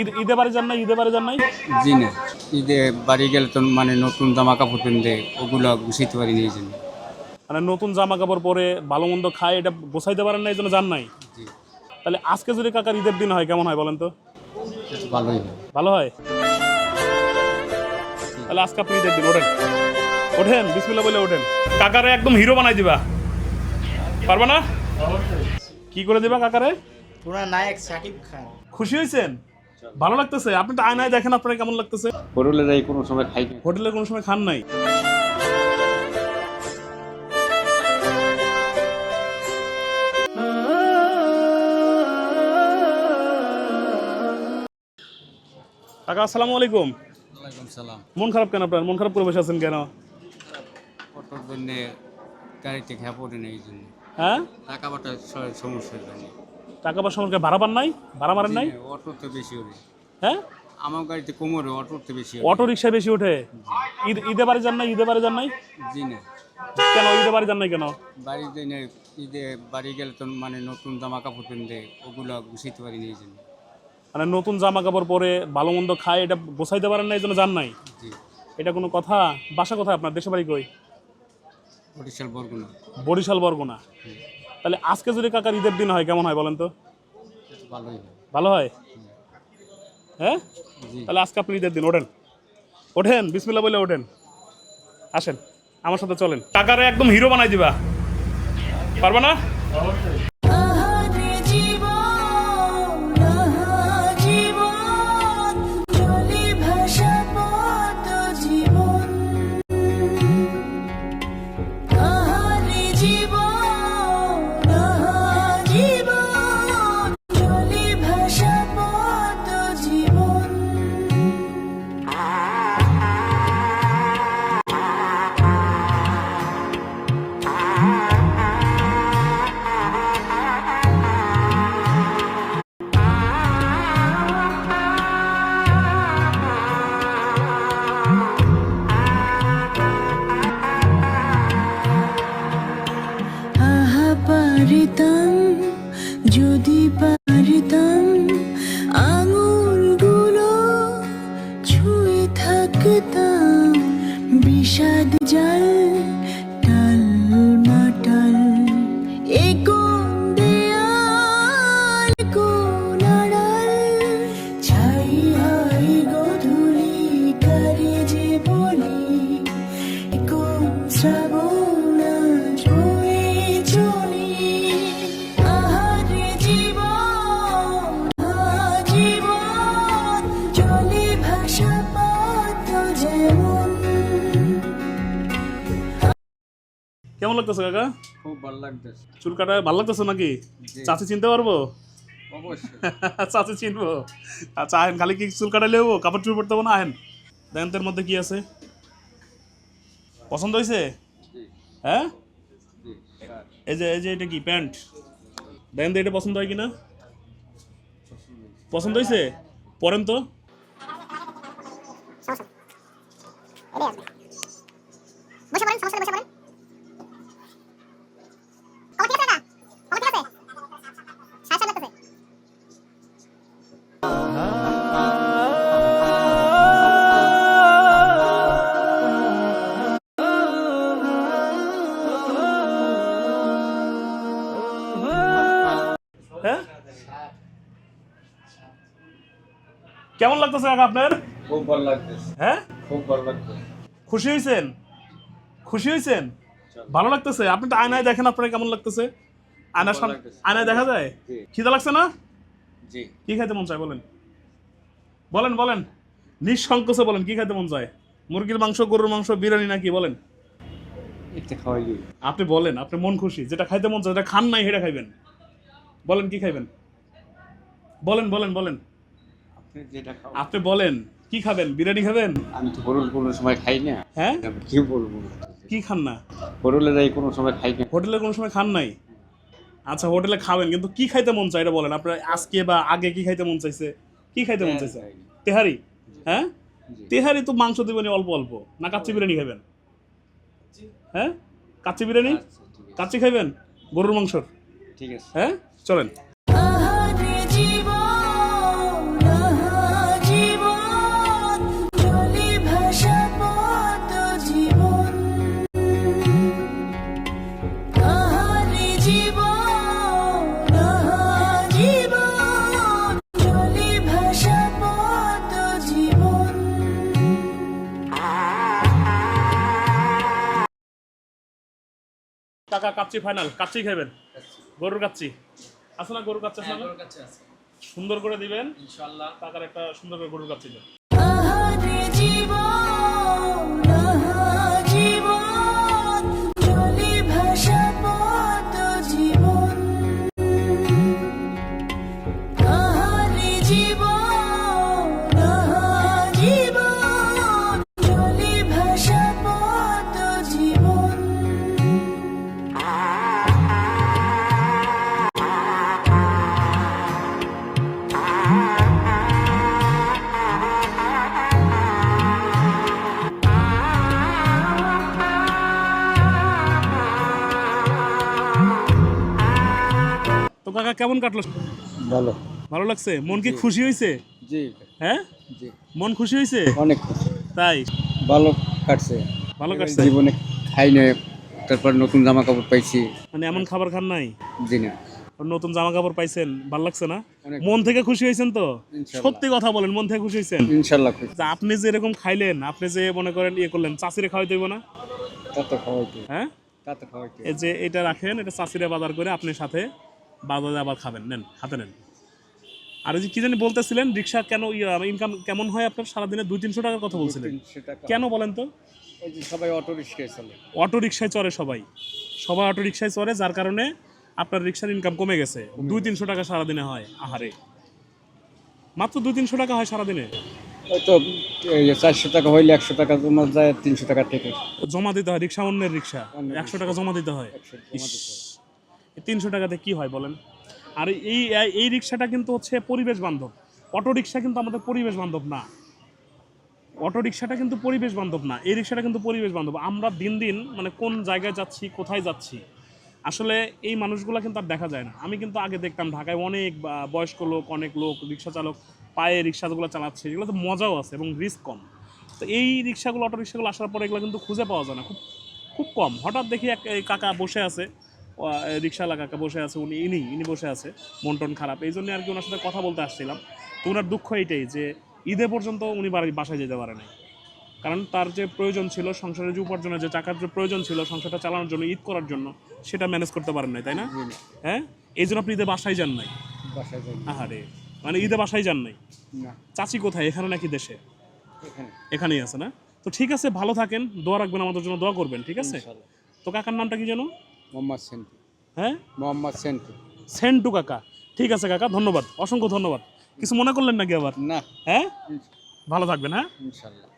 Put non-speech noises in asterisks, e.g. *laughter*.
ঈদ ঈদে বাড়ি যান নাই ঈদে বাড়ি যান নাই? জি না ঈদে বাড়ি গেলে তো মানে নতুন জামা কাপড় কিনতে ওগুলো গুছাইতে পারি নিয়ে জন্য মানে নতুন জামা কাপড় পরে ভালো মন্দ খায় এটা গোছাইতে পারেন না এই জন্য যান নাই? জি। তাহলে আজকে যদি কাকার ঈদের দিন হয় কেমন হয় বলেন তো? ভালোই হয়। ভালো হয়? তাহলে আজকে আপনি ঈদের দিন ওঠেন। ওঠেন বিসমিল্লা বলে ওঠেন। কাকারে একদম হিরো বানাই দিবা। পারবা না? কি করে দিবা কাকারে? পুরা নায়ক সাকিব খান। খুশি হয়েছেন? ভালো লাগতেছে? আপনি তো আয়নায় দেখেন আপনার কেমন লাগতেছে? হোটেলে যাই কোনো সময় খাই হোটেলে কোনো সময় খান নাই? কাকা আসসালামু আলাইকুম। ওয়ালাইকুম সালাম। মন খারাপ কেন আপনার? মন খারাপ করে বসে আছেন কেন? গাড়িতে খেয়া পড়ে নেই জন্য। হ্যাঁ? টাকা সমস্যার জন্য। টাকা পয়সা ভাড়া পান নাই? ভাড়া মারেন নাই? অটোতে বেশি ওরে হ্যাঁ? আমার গাড়িতে কোমরে অটোতে বেশি অটো রিক্সায় বেশি ওঠে? ঈদ ঈদে বাড়ি যান নাই? ঈদে বাড়ি যান নাই? জি না। কেন ঈদে বাড়ি যান নাই কেন? বাড়িতে নে ঈদে বাড়ি গেলে তো মানে নতুন জামা কাপড় কিনতে ওগুলো গুছাইতে পারি নিয়ে জন্য। মানে নতুন জামা কাপড় পরে ভালো মন্দ খায় এটা গোছাইতে পারেন না এই জন্য যান নাই? জি। এটা কোনো কথা? বাসা কোথায় আপনার? দেশে বাড়ি কই? বরিশাল বরগুনা। বরিশাল বরগুনা। তাহলে আজকে যদি কাকার ঈদের দিন হয় কেমন হয় বলেন তো? হয়। ভালো হয়? হ্যাঁ? তাহলে আজকে আপনি ঈদের দিন ওঠেন। ওঠেন বিসমিল্লা বলে ওঠেন। আসেন আমার সাথে চলেন। কাকারে একদম হিরো বানাই দিবা। পারবা না? পারিতাম যদি পারিতাম আঙুলগুলো ছুঁয়ে থাকতাম। বিষাদ জাল টাল এ যে বলি কেমন লাগতেছে কাকা? খুব ভালো লাগতেছে। চুল কাটা ভালো লাগতেছে নাকি। চাচি চিনতে পারব? অবশ্যই। *laughs* চাচি চিনবো। আচ্ছা আহেন খালি কি চুল কাটা লেবো কাপড় চুল পড়তে হবে না আহেন? দেখেন মধ্যে কি আছে? পছন্দ হয়েছে? হ্যাঁ? এই যে এই যে এটা কি প্যান্ট? দেখেন তো এটা পছন্দ হয় কিনা? পছন্দ হয়েছে? পরেন তো। হ্যাঁ? কেমন লাগতেছে কাকা আপনার? খুব ভালো লাগতেছে। হ্যাঁ? খুব ভালো লাগতেছে। খুশি হয়েছেন? খুশি হয়েছেন? ভালো লাগতেছে? আপনি তো আয়নায় দেখেন আপনার কেমন লাগতেছে? আয়নার সামনে আয়নায় দেখা যায়। খিদে লাগছে না? জি। কি খাইতে মন চায় বলেন? বলেন বলেন। নিঃসংকোচে বলেন কি খাইতে মন চায়? মুরগির মাংস গরুর মাংস বিরিয়ানি নাকি? বলেন। আপনি বলেন আপনি মন খুশি। যেটা খাইতে মন চায় যেটা খান নাই সেটা খাইবেন। বলেন কি খাইবেন? বলেন বলেন বলেন। আপনি যেটা খাও আপনি বলেন কি খাবেন? বিরিয়ানি খাবেন? আমি তো হোটেল কোনো সময় খাই না। হ্যাঁ? কি বলব? কি খান না? হোটেলে যাই কোনো সময় খাই না। হোটেলে কোনো সময় খান নাই? আচ্ছা হোটেলে খাবেন কিন্তু কি খাইতে মন চাই এটা বলেন। আপনার আজকে বা আগে কি খাইতে মন চাইছে? কি খাইতে মন চাইছে? তেহারি? হ্যাঁ? তেহারি তো মাংস দিবেন অল্প অল্প। না কাচ্চি বিরিয়ানি খাবেন হ্যাঁ? কাচ্চি বিরিয়ানি? আচ্ছা, কাচ্চি খাইবেন? গরুর মাংসর? ঠিক আছে। হ্যাঁ? চলেন। টাকা কাচ্ছি ফাইনাল কাচ্চি খাবেন। গরুর কাচ্চি। আছে না গরুর কাচ্চি আছে। না? সুন্দর করে দিবেন। ইনশাআল্লাহ। টাকার একটা সুন্দর করে গরুর কাচ্চি দেন। কেমন কাটলো? ভালো। ভালো লাগছে? মন কি খুশি হয়েছে জি। হ্যাঁ? জি। মন খুশি হয়েছে অনেক তাই? ভালো কাটছে। ভালো কাটছে? জীবনে খাই না তারপর নতুন জামা কাপড় পাইছি। মানে এমন খাবার খান নাই? জি না। নতুন জামা কাপড় পাইছেন ভালো লাগছে না? মন থেকে খুশি হয়েছেন তো? সত্যি কথা বলেন মন থেকে খুশি হয়েছেন ইনশাল্লাহ আপনি যে এরকম খাইলেন আপনি যে মনে করেন ইয়ে করলেন চাষিরে খাওয়াই দেবো না? তা তো খাওয়াইতে। হ্যাঁ? তা তো যে এটা রাখেন এটা চাষিরে বাজার করে আপনি সাথে বাজারে আবার খাবেন নেন হাতে নেন। আর ওই যে কি জানি বলতেছিলেন রিক্সা কেন ইনকাম কেমন হয় আপনার? সারাদিনে দুই তিনশো টাকার কথা বলছিলেন। কেন বলেন তো? ওই যে সবাই অটো রিক্সায় চলে। অটো রিক্সায় চড়ে সবাই। সবাই অটো রিক্সায় চড়ে যার কারণে আপনার রিক্সার ইনকাম কমে গেছে। দুই তিনশো টাকা সারাদিনে হয় আহারে। মাত্র দুই তিনশো টাকা হয় সারাদিনে? তো চারশো টাকা হইলে একশো টাকা তোমার যায় তিনশো টাকা থেকে জমা দিতে হয় রিক্সা অন্যের রিক্সা। একশো টাকা জমা দিতে হয় একশো জমা দিতে হয়। তিনশো টাকাতে কি হয় বলেন? আর এই এই রিক্সাটা কিন্তু হচ্ছে পরিবেশ বান্ধব। অটো রিক্সা কিন্তু আমাদের পরিবেশ বান্ধব না। অটো রিক্সাটা কিন্তু পরিবেশ বান্ধব না। এই রিক্সাটা কিন্তু পরিবেশ বান্ধব। আমরা দিন দিন মানে কোন জায়গায় যাচ্ছি, কোথায় যাচ্ছি, আসলে এই মানুষগুলো কিন্তু আর দেখা যায় না। আমি কিন্তু আগে দেখতাম ঢাকায় অনেক বয়স্ক লোক, অনেক লোক, রিক্সা চালক পায়ে রিক্সাগুলো চালাচ্ছে। এগুলো তো মজাও আছে এবং রিস্ক কম। তো এই রিক্সাগুলো, অটো রিক্সাগুলো আসার পরে এগুলো কিন্তু খুঁজে পাওয়া যায় না। খুব খুব কম। হঠাৎ দেখি এক কাকা বসে আছে। রিক্সাওয়ালা কাকা বসে আছে উনি ইনি ইনি বসে আছে মন টন খারাপ। এই জন্য আর কি ওনার সাথে কথা বলতে আসছিলাম। তো ওনার দুঃখ এইটাই যে ঈদে পর্যন্ত উনি বাড়ি বাসায় যেতে পারে নাই কারণ তার যে প্রয়োজন ছিল সংসারের যে উপার্জনের যে টাকার যে প্রয়োজন ছিল সংসারটা চালানোর জন্য ঈদ করার জন্য সেটা ম্যানেজ করতে পারেন নাই তাই না? হ্যাঁ? এই জন্য আপনি ঈদে বাসায় যান নাই? বাসায় যাই আহারে মানে ঈদে বাসায় যান নাই? চাচি কোথায়? এখানে নাকি দেশে? এখানেই আছে না? তো ঠিক আছে ভালো থাকেন দোয়া রাখবেন আমাদের জন্য দোয়া করবেন ঠিক আছে? তো কাকার নামটা কি যেন? মোহাম্মদ সেন্টু। হ্যাঁ? মোহাম্মদ সেন্টু। সেন্টু কাকা। ঠিক আছে কাকা ধন্যবাদ। অসংখ্য ধন্যবাদ। কিছু মনে করলেন নাকি আবার? না। হ্যাঁ? ভালো থাকবেন হ্যাঁ? ইনশাল্লাহ।